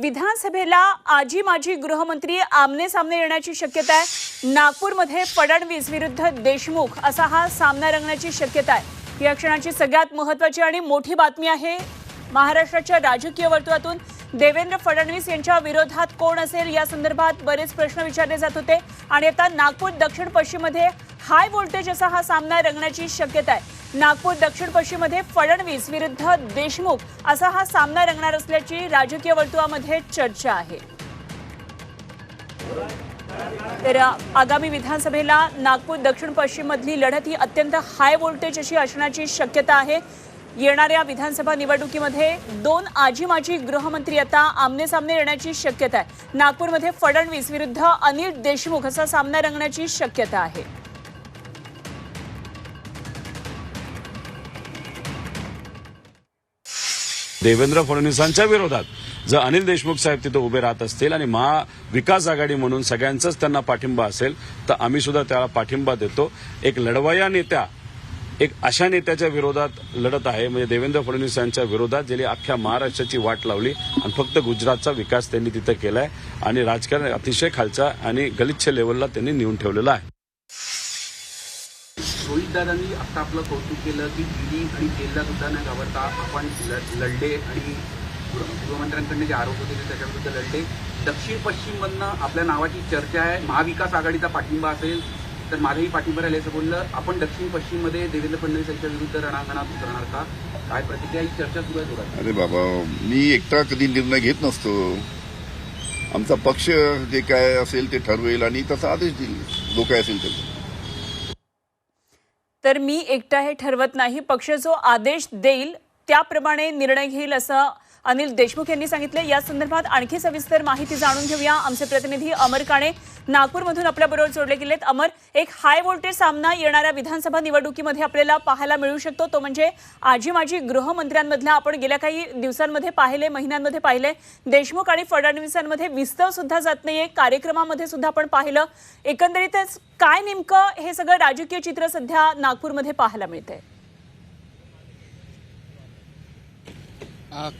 विधानसभेला आजी माजी गृहमंत्री आमने सामने येण्याची शक्यता आहे. नागपूरमध्ये फडणवीस विरुद्ध देशमुख असा हा सामना रंगण्याची शक्यता आहे. या क्षणाची सगळ्यात महत्वाची आणि मोठी बातमी आहे महाराष्ट्राच्या राजकीय वर्तुळातून. देवेंद्र फडणवीस यांच्या विरोधात कोण असेल या संदर्भात बरेच प्रश्न विचारले जात होते. आणि आता नागपूर दक्षिण पश्चिममध्ये हाय व्होल्टेज असा हा सामना रंगण्याची शक्यता आहे. नागपूर दक्षिण पश्चिममध्ये फडणवीस विरुद्ध देशमुख असा हा सामना रंगणार असल्याची राजकीय वर्तुळामध्ये चर्चा आहे. तर आगामी विधानसभेला नागपूर दक्षिण पश्चिम मधली लढत ही अत्यंत हाय व्होल्टेज अशी असण्याची शक्यता आहे. येणाऱ्या विधानसभा निवडणुकीमध्ये दोन आजी माजी गृहमंत्री आता आमने सामने येण्याची शक्यता आहे. नागपूरमध्ये फडणवीस विरुद्ध अनिल देशमुख असा सामना रंगण्याची शक्यता आहे. देवेंद्र फडणवीसांच्या विरोधात. जर अनिल देशमुख साहेब तिथे उभे राहत असतील आणि महाविकास आघाडी म्हणून सगळ्यांचाच त्यांना पाठिंबा असेल तर आम्ही सुद्धा त्याला पाठिंबा देतो. एक लढवया नेत्या एक अशा नेत्याच्या विरोधात लढत आहे म्हणजे देवेंद्र फडणवीस यांच्या विरोधात ज्यांनी अख्ख्या महाराष्ट्राची वाट लावली आणि फक्त गुजरातचा विकास त्यांनी तिथं केलाय आणि राजकारण अतिशय खालचा आणि गलिच्छ लेवलला त्यांनी नेऊन ठेवलेला आहे. रोहितदादांनी आता आपलं कौतुक केलं की ईडी आणि जेलला सुद्धा न घाबरता आपण ल- लढले आणि गृहमंत्र्यांकडनं जे आरोप होते ते त्याच्याविरुद्ध लढले. दक्षिण पश्चिममधनं आपल्या नावाची चर्चा आहे. महाविकास आघाडीचा पाठिंबा असेल तर माझाही पाठिंबा राहील असं बोललं आपण दक्षिण पश्चिममध्ये देवेंद्र फडणवीस यांच्या विरुद्ध रणांगणात उतरणार का? काय प्रतिक्रिया? ही चर्चा सुरू आहे अरे बाबा मी एकटा कधी निर्णय घेत नसतो. आमचा पक्ष जे काय असेल ते ठरवेल आणि तसा आदेश देईल. जो काय असेल त्याचा तर मी एकटा हे ठरवत नाही. पक्ष जो आदेश देईल त्याप्रमाणे निर्णय घेईल असं अनिल देशमुख यांनी सांगितले. या संदर्भात आणखी सविस्तर माहिती जाणून घेऊया. आमचे प्रतिनिधी अमर काणे नागपूरमधून आपल्याबरोबर जोडले गेलेत. अमर एक हाय व्होल्टेज सामना येणाऱ्या विधानसभा निवडणुकीमध्ये आपल्याला पाहायला मिळू शकतो. तो म्हणजे आजी माजी गृहमंत्र्यांमधल्या आपण गेल्या काही दिवसांमध्ये पाहिले महिन्यांमध्ये पाहिले. देशमुख आणि फडणवीसांमध्ये विस्तव सुद्धा जात नाहीये. कार्यक्रमामध्ये सुद्धा आपण पाहिलं. एकंदरीतच काय नेमकं हे सगळं राजकीय चित्र सध्या नागपूरमध्ये पाहायला मिळतंय?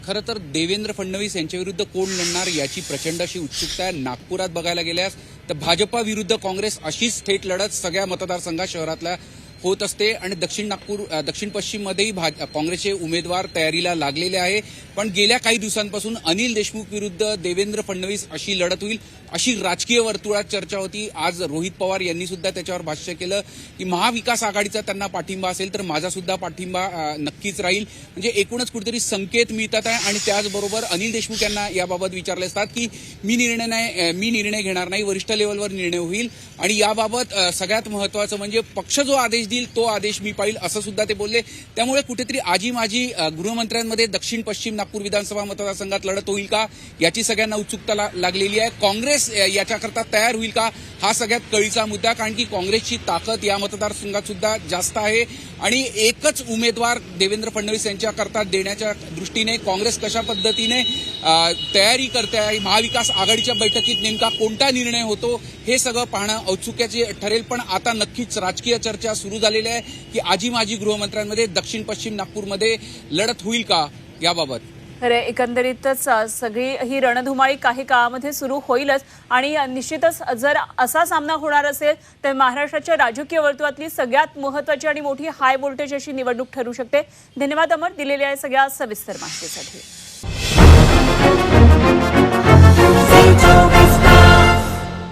खरं तर देवेंद्र फडणवीस यांच्याविरुद्ध कोण लढणार याची प्रचंड अशी उत्सुकता आहे नागपुरात बघायला गेल्यास तर भाजपा विरुद्ध काँग्रेस अशीच थेट लढत सगळ्या मतदारसंघात शहरातल्या होत असते आणि दक्षिण नागपूर दक्षिण पश्चिममध्येही भाज काँग्रेसचे उमेदवार तयारीला लागलेले आहे. पण गेल्या काही दिवसांपासून अनिल देशमुख विरुद्ध देवेंद्र फडणवीस अशी लढत होईल अशी राजकीय वर्तुळात चर्चा होती. आज रोहित पवार यांनी सुद्धा त्याच्यावर भाष्य केलं की महाविकास आघाडीचा त्यांना पाठिंबा असेल तर माझा सुद्धा पाठिंबा नक्कीच राहील. म्हणजे एकूणच कुठेतरी संकेत मिळतात आहे आणि त्याचबरोबर अनिल देशमुख यांना याबाबत विचारले असतात की मी निर्णय नाही मी निर्णय घेणार नाही वरिष्ठ लेवलवर निर्णय होईल. आणि याबाबत सगळ्यात महत्वाचं म्हणजे पक्ष जो आदेश देईल तो आदेश मी पाहिल असं सुद्धा ते बोलले. त्यामुळे कुठेतरी आजी माझी गृहमंत्र्यांमध्ये दक्षिण पश्चिम नागपूर विधानसभा मतदारसंघात लढत होईल का याची सगळ्यांना उत्सुकता लागलेली आहे. काँग्रेस याच्याकरता तयार होईल का हा सगळ्यात कळीचा मुद्दा कारण की काँग्रेसची ताकद या मतदारसंघात सुद्धा जास्त आहे. आणि एकच उमेदवार देवेंद्र फडणवीस यांच्याकरता देण्याच्या दृष्टीने काँग्रेस कशा पद्धतीने तयारी करते आहे महाविकास आघाडीच्या बैठकीत नेमका कोणता निर्णय होतो हे सगळं पाहणं औत्सुक्याचे ठरेल. पण आता नक्कीच राजकीय चर्चा सुरू झालेली आहे की आजी माजी गृहमंत्र्यांमध्ये दक्षिण पश्चिम नागपूरमध्ये लढत होईल का याबाबत? खरे एकंदरीतच सगळी ही रणधुमाळी काही काळामध्ये सुरू होईलच आणि निश्चितच जर असा सामना होणार असेल तर महाराष्ट्राच्या राजकीय वर्तुळातली सगळ्यात महत्वाची आणि मोठी हाय व्होल्टेज अशी निवडणूक ठरू शकते. धन्यवाद अमर दिलेल्या सगळ्या सविस्तर माहितीसाठी.